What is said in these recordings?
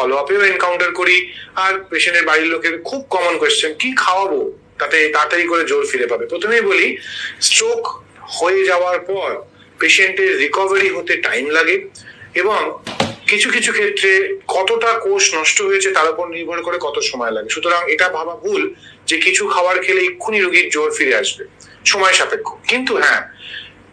Follow আপেও encounter করি। আর পেশেন্টের বাড়ির লোকের খুব কমন কোয়েশ্চেন কি খাওয়াবো? তাতে তাড়াতাড়ি করে জোর ফিরে পাবে। প্রথমেই বলি স্ট্রোক হয়ে যাওয়ার পর পেশেন্টের রিকভারি হতে টাইম লাগে এবং কিছু কিছু ক্ষেত্রে কতটা কোষ নষ্ট হয়েছে তার উপর নির্ভর করে কত সময় লাগে। সুতরাং এটা ভাবা ভুল যে কিছু খাবার খেলে এক্ষুনি রোগীর জোর ফিরে আসবে। সময় সাপেক্ষ। কিন্তু হ্যাঁ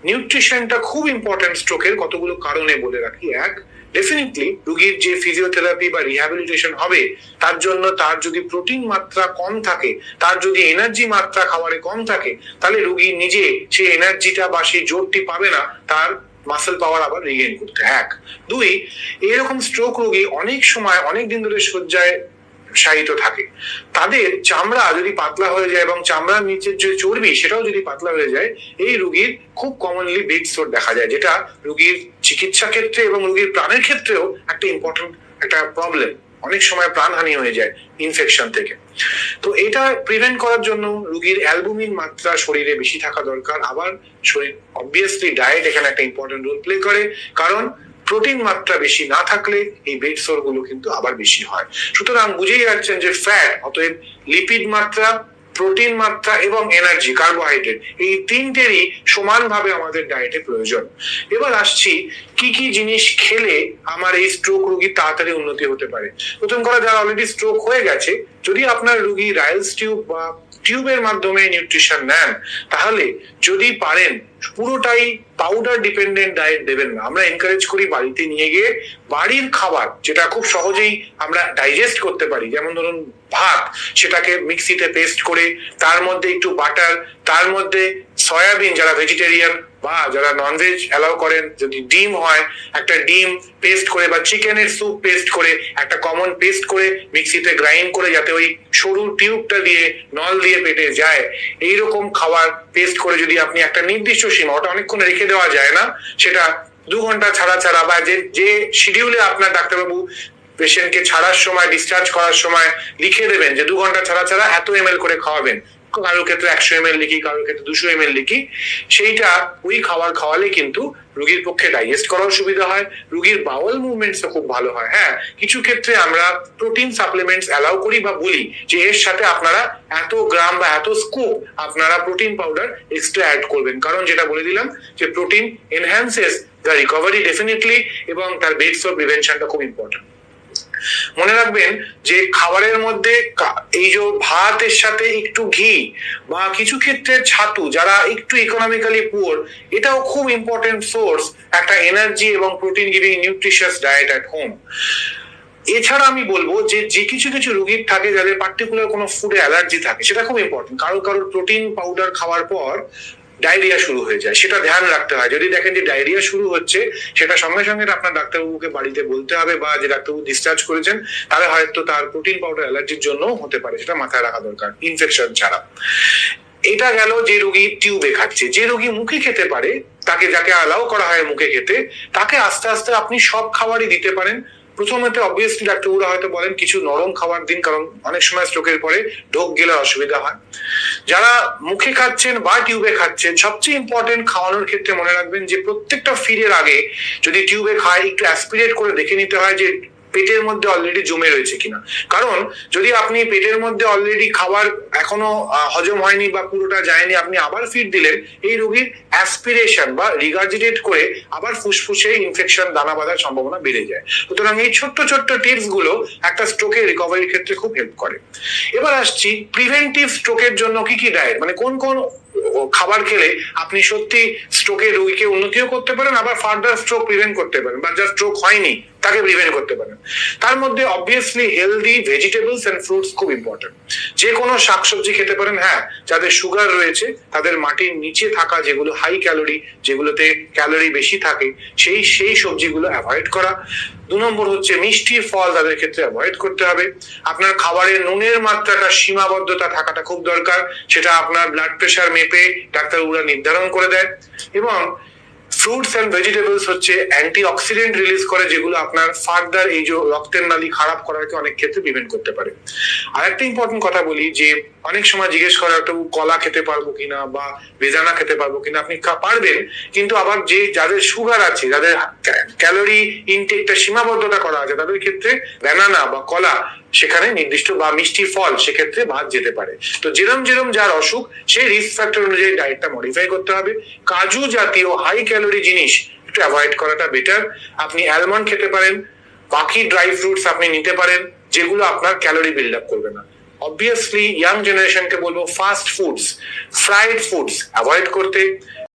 নিউট্রিশনটা খুব ইম্পর্টেন্ট স্ট্রোকের কতগুলো কারণে বলে রাখি। এক ডেফিনেটলি রুগীর যে ফিজিওথেরাপি বা রিহ্যাবিলিটেশন হবে, তার জন্য তার যদি প্রোটিন মাত্রা কম থাকে, তার যদি এনার্জি মাত্রা খাবারে কম থাকে, তাহলে রুগী নিজে সেই এনার্জিটা বা সেই জোরটি পাবে না, তার মাসেল পাওয়ার আবার রিগেন করতে। এক। দুই, এরকম স্ট্রোক রোগী অনেক সময় অনেক দিন ধরে শয্যায় শায়িত থাকে। তাদের চামড়া যদি পাতলা হয়ে যায় এবং চামড়ার নিচের যে চর্বি, সেটাও যদি পাতলা হয়ে যায়, এই রুগীর খুব কমনলি বিগ সোর দেখা যায়, যেটা রুগীর চিকিৎসা ক্ষেত্রে এবং রুগীর প্রাণের ক্ষেত্রেও একটা ইম্পর্টেন্ট একটা প্রবলেম অনেক সময় প্রাণহানি হয়ে যায় ইনফেকশন থেকে। তো এটা প্রিভেন্ট করার জন্য রুগীর অ্যালবুমিন মাত্রা শরীরে বেশি থাকা দরকার। আবার শরীর অবভিয়াসলি ডায়েট এখানে একটা ইম্পর্টেন্ট রোল প্লে করে। কারণ প্রোটিন মাত্রা বেশি না থাকলে এই বেড সোরগুলো কিন্তু আবার বেশি হয়। সুতরাং বুঝেই যাচ্ছেন যে ফ্যাট, অতএব লিপিড মাত্রা, প্রোটিন মাত্রা এবং এনার্জি, কার্বোহাইড্রেট, এই তিনটেরই সমানভাবে আমাদের ডায়েটে প্রয়োজন। এবার আসছি কি কি জিনিস খেলে আমার এই স্ট্রোক রোগীর তাড়াতাড়ি উন্নতি হতে পারে? প্রথম কথা যারা অলরেডি স্ট্রোক হয়ে গেছে, যদি আপনার রুগী রাইলস টিউব বা টিউবের মাধ্যমে নিউট্রিশন নেন, তাহলে যদি পারেন, পুরোটাই পাউডার ডিপেন্ডেন্ট ডায়েট দেবেন না। আমরা এনকারেজ করি বাড়িতে নিয়ে গিয়ে বাড়ির খাবার, যেটা খুব সহজেই আমরা ডাইজেস্ট করতে পারি। যেমন ধরুন ভাত, সেটাকে মিক্সিতে পেস্ট করে, তার মধ্যে একটু বাটার তার মধ্যে সয়াবিন যারা ভেজিটেরিয়ান বা যারা ননভেজ অ্যালাউ করেন, যদি ডিম হয়, একটা ডিম পেস্ট করে বা চিকেনের স্যুপ পেস্ট করে, একটা কমন পেস্ট করে মিক্সিতে গ্রাইন্ড করে যাতে ওই সরু টিউবটা দিয়ে, নল দিয়ে পেটে যায়, এইরকম খাবার পেস্ট করে যদি আপনি একটা নির্দিষ্ট সীমা, ওটা অনেকক্ষণ রেখে দেওয়া যায় না, সেটা দু ঘণ্টা ছাড়া ছাড়া বা যে যে শিডিউলে আপনার ডাক্তারবাবু পেশেন্টকে ছাড়ার সময় ডিসচার্জ করার সময় লিখে দেবেন যে দু ঘণ্টা ছাড়া ছাড়া এত এম করে খাওয়াবেন। কারোর ক্ষেত্রে একশো এম এল লিখি কারোর ক্ষেত্রে দুশো এম এল লিখি, সেইটা ওই খাবার খাওয়ালে কিন্তু রুগীর পক্ষে ডাইজেস্ট করাও সুবিধা হয়, রুগীর বাউল মুভমেন্টস খুব ভালো হয় হ্যাঁ? কিছু ক্ষেত্রে আমরা প্রোটিন সাপ্লিমেন্টস অ্যালাউ করি বা বলি যে এর সাথে আপনারা এত গ্রাম বা এত স্কোপ আপনারা প্রোটিন পাউডার এক্সট্রা অ্যাড করবেন। কারণ যেটা বলে দিলাম যে protein enhances the recovery definitely এবং তার বেডস অফ প্রিভেনশনটা খুব ইম্পর্টেন্ট মনে রাখবেন যে খাবারের মধ্যে এই যে ভাতের সাথে একটু ঘি বা কিছু ক্ষেত্রে ছাতু যারা একটু ইকোনমিক্যালি পুয়ার এটাও খুব ইম্পর্টেন্ট সোর্স একটা এনার্জি এবং protein giving nutritious diet at home এছাড়া আমি বলব যে যে কিছু কিছু রোগীর থাকে যাদের পার্টিকুলার কোনো ফুডে অ্যালার্জি থাকে, সেটা খুব ইম্পর্টেন্ট কারোর কারোর প্রোটিন পাউডার খাওয়ার পর ডায়রিয়া শুরু হয়ে যায়। সেটা ধ্যান রাখতে হয়। যদি দেখেন যে ডায়রিয়া শুরু হচ্ছে, সেটা সঙ্গে সঙ্গে আপনার ডাক্তারবাবুকে বাড়িতে বলতে হবে বা যে ডাক্তারবাবু ডিসচার্জ করেছেন, তাহলে হয়তো তার প্রোটিন পাউডার অ্যালার্জির জন্য হতে পারে, সেটা মাথায় রাখা দরকার ইনফেকশন ছাড়া। এটা গেল যে রোগী টিউবে খাচ্ছে। যে রোগী মুখে খেতে পারে, তাকে যাকে অ্যালাউ করা হয় মুখে খেতে, তাকে আস্তে আস্তে আপনি সব খাবারই দিতে পারেন। প্রথমত অবভিয়াসলি ডাক্তারবাবুরা হয়তো বলেন কিছু নরম খাবার দিন, কারণ অনেক সময় স্ট্রোকের পরে ঢোক গেলে অসুবিধা হয়। যারা মুখে খাচ্ছেন বা টিউবে খাচ্ছেন, সবচেয়ে ইম্পর্টেন্ট খাওয়ানোর ক্ষেত্রে মনে রাখবেন যে প্রত্যেকটা ফিরের আগে যদি টিউবে খায়, একটু অ্যাসপিরেট করে দেখে নিতে হয় যে পেটের মধ্যে অলরেডি জমে রয়েছে কিনা। কারণ, যদি আপনি পেটের মধ্যে অলরেডি খাবার এখনও হজম হয়নি বা পুরোটা যায়নি, আপনি আবার ফিট দিলেন, এই রোগীর অ্যাসপিরেশন বা রিগার্জিটেট করে আবার ফুসফুসে ইনফেকশন দানা বাঁধার সম্ভাবনা বেড়ে যায়। সুতরাং এই ছোট্ট ছোট্ট টিপসগুলো একটা স্ট্রোকের রিকভারির ক্ষেত্রে খুব হেল্প করে। এবার আসছি প্রিভেন্টিভ স্ট্রোকের জন্য কি কি ডায়েট মানে কোন কোন খাবার খেলে আপনি সত্যি স্ট্রোকের রোগীকে উন্নতিও করতে পারেন, আবার ফার্দার স্ট্রোক প্রিভেন্ট করতে পারেন, বা যার স্ট্রোক হয়নি তাকে প্রিভেন্ট করতে পারেন। তার মধ্যে obviously healthy vegetables and fruits খুব ইম্পর্টেন্ট যে কোনো শাকসবজি খেতে পারেন হ্যাঁ যাদের সুগার রয়েছে, তাদের মাটির নিচে থাকা যেগুলো হাই ক্যালোরি যেগুলোতে ক্যালোরি বেশি থাকে, সেই সেই সবজিগুলো অ্যাভয়েড করা। দু নম্বর হচ্ছে মিষ্টি ফল তাদের ক্ষেত্রে অ্যাভয়েড করতে হবে। আপনার খাবারে নুনের মাত্রাটা, সীমাবদ্ধতা থাকাটা খুব দরকার। সেটা আপনার ব্লাড প্রেশার মেপে ডাক্তারবাবুরা নির্ধারণ করে দেয়। এবং ফ্রুটস অ্যান্ড ভেজিটেবলস হচ্ছে অ্যান্টি অক্সিডেন্ট রিলিজ করে, যেগুলো আপনার ফার্দার এই যে রক্তের নালী খারাপ করাকে অনেক ক্ষেত্রে প্রিভেন্ট করতে পারে। আর একটা ইম্পর্টেন্ট কথা বলি যে, অনেক সময় জিজ্ঞেস করে একটু কলা খেতে পারব কিনা বা বেদানা খেতে পারব কিনা? আপনি পারবেন, কিন্তু আবার যে যাদের সুগার আছে, যাদের ক্যালোরি ইনটেকটা সীমাবদ্ধতা করা আছে, তাদের ক্ষেত্রে ব্যানানা বা কলা সেখানে নির্দিষ্ট বা মিষ্টি ফল সেক্ষেত্রে বাদ যেতে পারে। তো যেরম যেরম যার অসুখ, সেই রিস্ক ফ্যাক্টর অনুযায়ী ডায়েটটা মডিফাই করতে হবে। কাজু জাতীয় হাই ক্যালোরি জিনিস একটু অ্যাভয়েড করাটা বেটার আপনি অ্যালমন্ড খেতে পারেন, বাকি ড্রাই ফ্রুটস আপনি নিতে পারেন, যেগুলো আপনার ক্যালোরি বিল্ড আপ করবে না। অবভিয়াসলি ইয়াং জেনারেশনকে বলব fast foods fried foods avoid করতে।